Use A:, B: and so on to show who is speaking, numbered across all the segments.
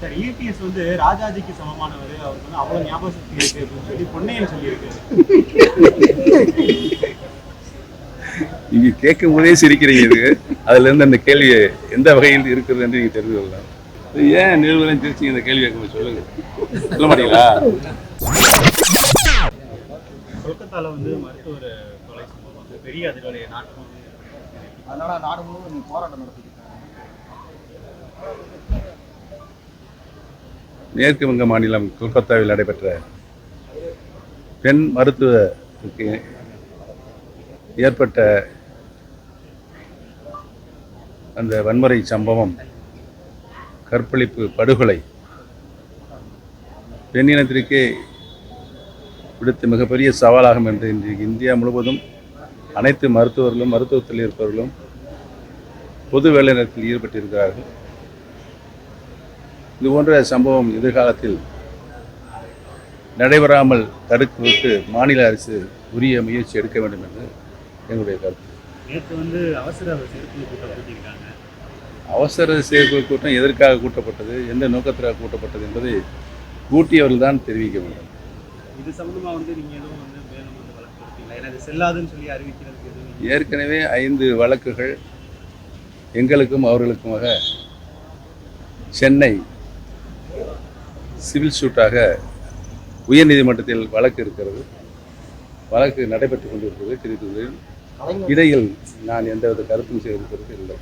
A: Sir EPS வந்து ராஜாஜிக்கு சமமானவர். அவருக்கு வந்து அவ்வளவு ஞாபக சக்தி இருக்கு அப்படின்னு சொல்லி பொன்னையன் சொல்லியிருக்காரு.
B: நீங்க கேட்கும் போதே சிரிக்கிறீங்க இது. அதுல இருந்து அந்த கேள்வி எந்த வகையில் இருக்கிறது என்று நீங்க தெரிந்து கொள்ளலாம். ஏன் நிறுவனம் சிரிச்சீங்க இந்த கேள்வி கேட்கும் சொல்லுங்க. சொல்ல மாட்டீங்களா?
A: கொல்கத்தால வந்து மருத்துவர் கொலை சம்பவம் வந்து பெரிய அதிர்வலையை நாட்டம்
C: அதனால நாடு முழுவதும் போராட்டம் நடத்திக்கிட்டு
B: மேற்கு வங்க மாநிலம் கொல்கத்தாவில் நடைபெற்ற பெண் மருத்துவருக்கு ஏற்பட்ட அந்த வன்முறை சம்பவம் கற்பழிப்பு படுகொலை பெண்ணினத்திற்கே விடுத்த மிகப்பெரிய சவாலாகும் என்று இன்றைக்கு இந்தியா முழுவதும் அனைத்து மருத்துவர்களும் மருத்துவத்தில் இருப்பவர்களும் பொது வேலைநிறுத்தத்தில் ஈடுபட்டிருக்கிறார்கள். இது போன்ற சம்பவம் எதிர்காலத்தில் நடைபெறாமல் தடுக்குவதற்கு மாநில அரசு உரிய முயற்சி எடுக்க வேண்டும் என்று எங்களுடைய கருத்து.
A: நேற்று வந்து அவசர செயற்குழு கூட்டம் கூட்டியிருக்காங்க
B: அவசர செயற்குழு கூட்டம் எதற்காக கூட்டப்பட்டது எந்த நோக்கத்திற்காக கூட்டப்பட்டது என்பதை கூட்டியவர்கள் தான் தெரிவிக்க வேண்டும்.
A: இது சம்பந்தமா வந்து நீங்க எதுவும் வந்து மேலும் வந்து வழக்கு கொடுத்தீங்களா ஏன்னா செல்லாதுன்னு சொல்லி அறிவிக்கிறதுக்கு எதுவும்
B: ஏற்கனவே ஐந்து வழக்குகள் எங்களுக்கும் அவர்களுக்குமாக சென்னை சிவில் சூட்டாக உயர்நீதிமன்றத்தில் வழக்கு இருக்கிறது. வழக்கு நடைபெற்றுக் கொண்டிருக்கிறது தெரிவித்துள்ளேன் இடையில் நான் எந்தவித கருத்தும் செய்திருக்கிறது இல்லை.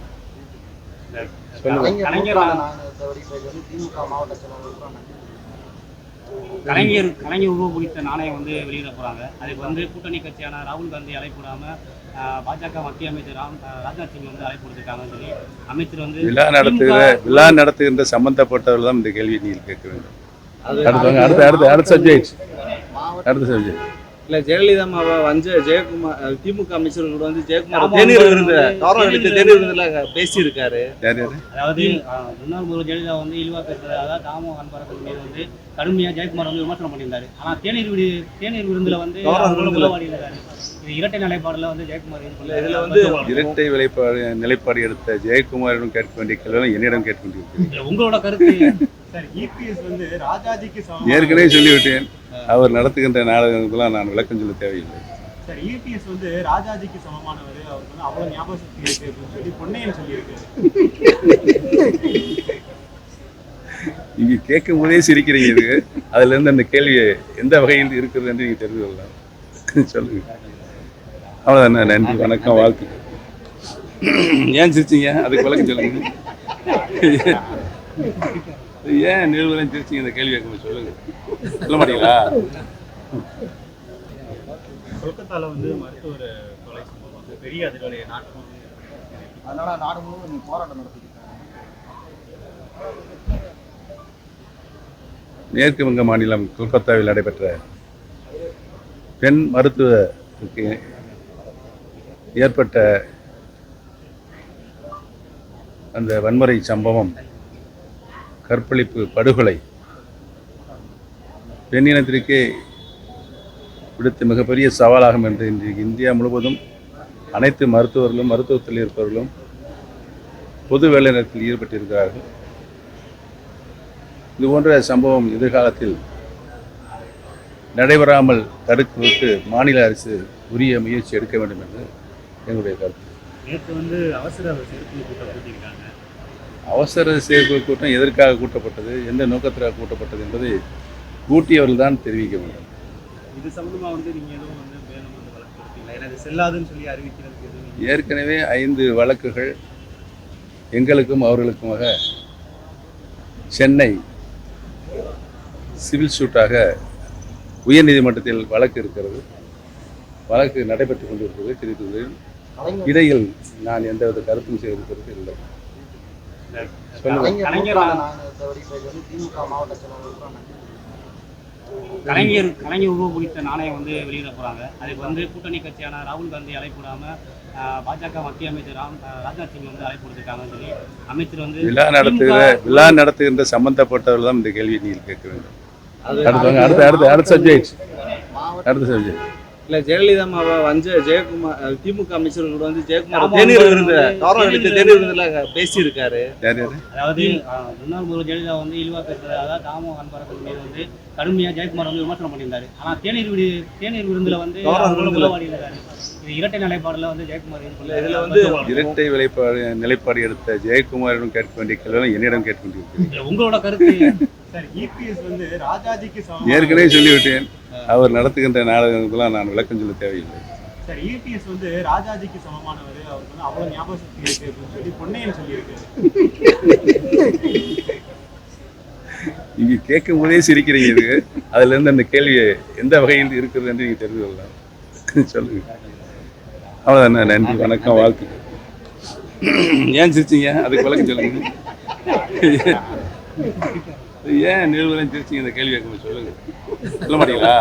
C: கலைஞர்
A: கலைஞர்.
D: உருவம் குறித்த நாணயம் வந்து வெளியிட போறாங்க. அதுக்கு வந்து கூட்டணி கட்சியான ராகுல் காந்தி அழைப்பு விடாம ஆஹ், பாஜக மத்திய அமைச்சர் ராம் ராஜ்நாத் சிங் வந்து அழைப்பு கொடுத்துருக்காங்கன்னு சொல்லி அமைச்சர் வந்து
B: விழா நடத்துகிற விழா நடத்துகின்ற சம்பந்தப்பட்டவர்கள் தான் இந்த கேள்வியை நீங்கள் கேட்க வேண்டும். அடுத்து வாங்க. அடுத்த அடுத்த அடுத்த சப்ஜெக்ட்
C: மாவட்ட
B: அடுத்த சப்ஜெக்ட்
E: இல்ல ஜெயலலிதா அம்மாவை வந்து ஜெயக்குமார் திமுக அமைச்சர்களோட வந்து ஜெயக்குமார்
D: ஆமா,
E: தேநீர்
D: அவங்க
E: விருந்து
D: வந்து
E: கவர்னர் எடுத்து
D: தேநீர்
E: தேநீர் விருந்துல பேசியிருக்காரு.
B: யார்? யார்
D: அதாவது ஆஹ், முன்னாள் முதல்வர் ஜெயலலிதா வந்து இழிவா பேசுறது அதாவது தாமோ அன்பரசன் மீது வந்து கடுமையா ஜெயக்குமார் வந்து விமர்சனம் பண்ணியிருந்தாரு. ஆனா தேநீர் விடு தேநீர் விருந்துல வந்து இது இரட்டை நிலைப்பாடுல வந்து ஜெயக்குமார்
E: இதுல வந்து
B: இரட்டை நிலைப்பாடு நிலைப்பாடு எடுத்த ஜெயக்குமாரிடம் கேட்க வேண்டிய கேள்வி என்னிடம் கேட்க
D: இல்ல, உங்களோட கருத்து
A: சமம்.
B: ஏற்கனவே சொல்லிவிட்டேன். அவர் நடத்துகின்ற நாடகங்களுக்கெல்லாம் நான் விளக்கம் சொல்ல தேவையில்லை.
A: சார் இபிஎஸ் வந்து ராஜாஜிக்கு சமமானவர் அவருக்கு வந்து அவ்வளவு ஞாபக சக்தி இருக்கு அப்படின்னு சொல்லி பொன்னையன் சொல்லியிருக்காரு.
B: நீங்க கேட்கும் போதே சிரிக்கிறீங்க இது. அதுல இருந்து அந்த கேள்வி எந்த வகையில் இருக்கிறது என்று நீங்க தெரிந்து கொள்ளலாம் சொல்லுங்க. அவ்வளவுதான் நன்றி வணக்கம் வாழ்த்து. ஏன் சிரிச்சீங்க? அதுக்கு விளக்கம் சொல்லுங்க. ஏன் நிறுவனம் சிரிச்சீங்க இந்த கேள்வி கேட்கும் சொல்லுங்க. சொல்ல மாட்டீங்களா?
A: கொல்கத்தால வந்து மருத்துவர் கொலை சம்பவம் வந்து பெரிய அதிர்வலையை நாட்டம்?
C: அதனால நாடு முழுவதும் நீ போராட்டம் நடத்திக்கிட்டு
B: மேற்கு வங்க மாநிலம் கொல்கத்தாவில் நடைபெற்ற பெண் மருத்துவருக்கு ஏற்பட்ட அந்த வன்முறை சம்பவம் கற்பழிப்பு படுகொலை. பெண்ணினத்திற்கே விடுத்து மிகப்பெரிய சவாலாகும் என்று இன்றைக்கு இந்தியா முழுவதும் அனைத்து மருத்துவர்களும் மருத்துவத்தில் இருப்பவர்களும் பொது வேலைநிறுத்தத்தில் ஈடுபட்டிருக்கிறார்கள். இது போன்ற சம்பவம் எதிர்காலத்தில் நடைபெறாமல் தடுப்பதற்கு மாநில அரசு உரிய முயற்சி எடுக்க வேண்டும் என்று எங்களுடைய கருத்து.
A: நேற்று வந்து அவசர செயற்குழு கூட்டம் கூட்டியிருக்காங்க
B: அவசர செயற்குழு கூட்டம் எதற்காக கூட்டப்பட்டது எந்த நோக்கத்திற்காக கூட்டப்பட்டது என்பதை கூட்டியவர்கள் தான் தெரிவிக்க வேண்டும்.
A: இது சம்பந்தமா வந்து நீங்க எதுவும் வந்து மேலும் வந்து வழக்கு கொடுத்தீங்களா ஏன்னா இது செல்லாதுன்னு சொல்லி அறிவிக்கிறதுக்கு எதுவும்
B: ஏற்கனவே ஐந்து வழக்குகள் எங்களுக்கும் அவர்களுக்குமாக சென்னை சிவில் சூட்டாக உயர்நீதிமன்றத்தில் வழக்கு இருக்கிறது. வழக்கு நடைபெற்றுக் கொண்டிருக்கிறது தெரிவித்துள்ளேன் இடையில் நான் எந்தவித கருத்தும் செய்திருக்கிறது இல்லை.
C: கலைஞர்
D: கலைஞர் குறித்த நாணயம் வந்து வெளியிட போறாங்க. அதுக்கு வந்து கூட்டணி கட்சியான ராகுல் காந்தி அழைப்பு விடாம ஆஹ், பாஜக மத்திய அமைச்சர் ராஜ்நாத் சிங் வந்து அழைப்பு கொடுத்துருக்காங்கன்னு சொல்லி அமைச்சர் வந்து
B: விழா நடத்துகிற விழா நடத்துகின்ற சம்பந்தப்பட்டவர்கள் தான் இந்த கேள்வியை நீங்கள் கேட்க வேண்டும். அடுத்து. அடுத்த அடுத்த அடுத்த சப்ஜெக்ட் அடுத்த சப்ஜெக்ட்
E: இல்ல ஜெயலலிதா அம்மாவை வஞ்ச ஜெயக்குமார் திமுக அமைச்சர்கள் வந்து ஜெயக்குமார் தேநீர் விருந்து
D: வந்து
E: கவர்னர் எடுத்து
D: தேநீர்
E: விருந்துல பேசியிருக்காரு.
D: அதாவது முன்னாள் முதல்வர் ஜெயலலிதா வந்து இழிவா பேசுறது அதாவது தாமோ அன்பரசன் மீது வந்து கடுமையா ஜெயக்குமார் வந்து விமர்சனம் பண்ணியிருந்தாரு. ஆனா தேநீர் விடு தேநீர் விருந்துல வந்து இது இரட்டை நிலைப்பாடுல வந்து ஜெயக்குமார்
E: இதுல வந்து
B: இரட்டை நிலைப்பாடு நிலைப்பாடு எடுத்த ஜெயக்குமாரிடம் கேட்க வேண்டிய கேள்வி என்னிடம் கேட்க
D: இல்ல, உங்களோட கருத்து
A: சமமான
B: ஏற்கனவே சொல்லிவிட்டேன். அவர் நடத்துகின்ற நாடகங்களுக்கெல்லாம் நான் விளக்கம் சொல்ல தேவையில்லை.
A: சார் இபிஎஸ் வந்து ராஜாஜிக்கு சமமானவர். அவருக்கு வந்து அவ்வளவு ஞாபக சக்தி இருக்கு அப்படின்னு சொல்லி பொன்னையன் சொல்லியிருக்காரு.
B: நீங்க கேட்கும் போதே சிரிக்கிறீங்க இது. அதுல இருந்து அந்த கேள்வி எந்த வகையில் இருக்கிறது என்று நீங்க தெரிந்து கொள்ளலாம் சொல்லுங்க. அவ்வளவுதான் நன்றி வணக்கம் வாழ்த்துக்கள் ஏன் சிரிச்சீங்க? அதுக்கு விளக்கம் சொல்லுங்க. ஏன் நிறுவனம் திருச்சி இந்த கேள்வி கேட்க சொல்லுங்க? சொல்ல மாட்டீங்களா?